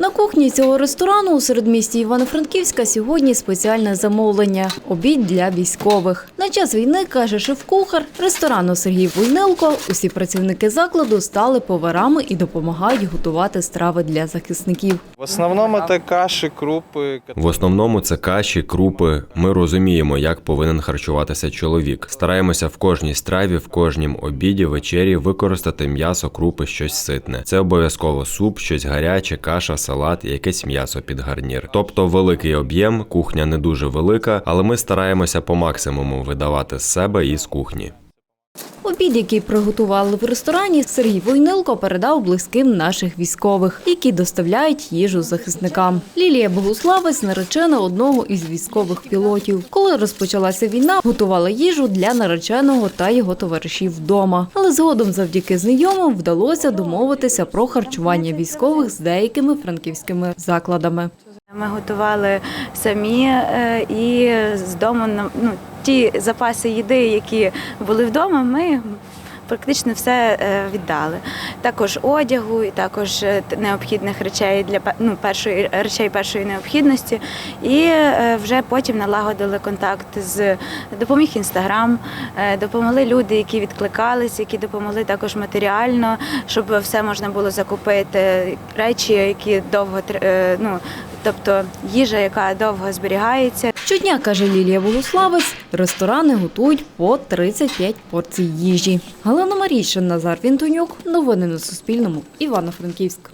На кухні цього ресторану у середмісті Івано-Франківська сьогодні спеціальне замовлення – обід для військових. На час війни, каже шеф-кухар ресторану Сергій Войнилко, усі працівники закладу стали поварами і допомагають готувати страви для захисників. В основному це каші, крупи. В основному це каші, крупи. Ми розуміємо, як повинен харчуватися чоловік. Стараємося в кожній страві, в кожнім обіді, вечері використати м'ясо, крупи, щось ситне. Це обов'язково суп, щось гаряче, каша, салат, якесь м'ясо під гарнір. Тобто великий об'єм, кухня не дуже велика, але ми стараємося по максимуму видавати з себе і з кухні. Обід, який приготували в ресторані, Сергій Войнилко передав близьким наших військових, які доставляють їжу захисникам. Лілія Богуславець наречена одного із військових пілотів. Коли розпочалася війна, готувала їжу для нареченого та його товаришів вдома. Але згодом, завдяки знайомим, вдалося домовитися про харчування військових з деякими франківськими закладами. Ми готували самі е, і з дому ну, ті запаси їди, які були вдома, ми практично все е, віддали. Також одягу, і також е, необхідних речей для ну, першої речей першої необхідності. І е, вже потім налагодили контакт з допоміг інстаграм, допомогли люди, які відкликались, які допомогли також матеріально, щоб все можна було закупити. Речі, які довго ну, тобто їжа, яка довго зберігається. Щодня, каже Лілія Волославець, ресторани готують по 35 порцій їжі. Галина Марійшин, Назар Вінтонюк. Новини на Суспільному. Івано-Франківськ.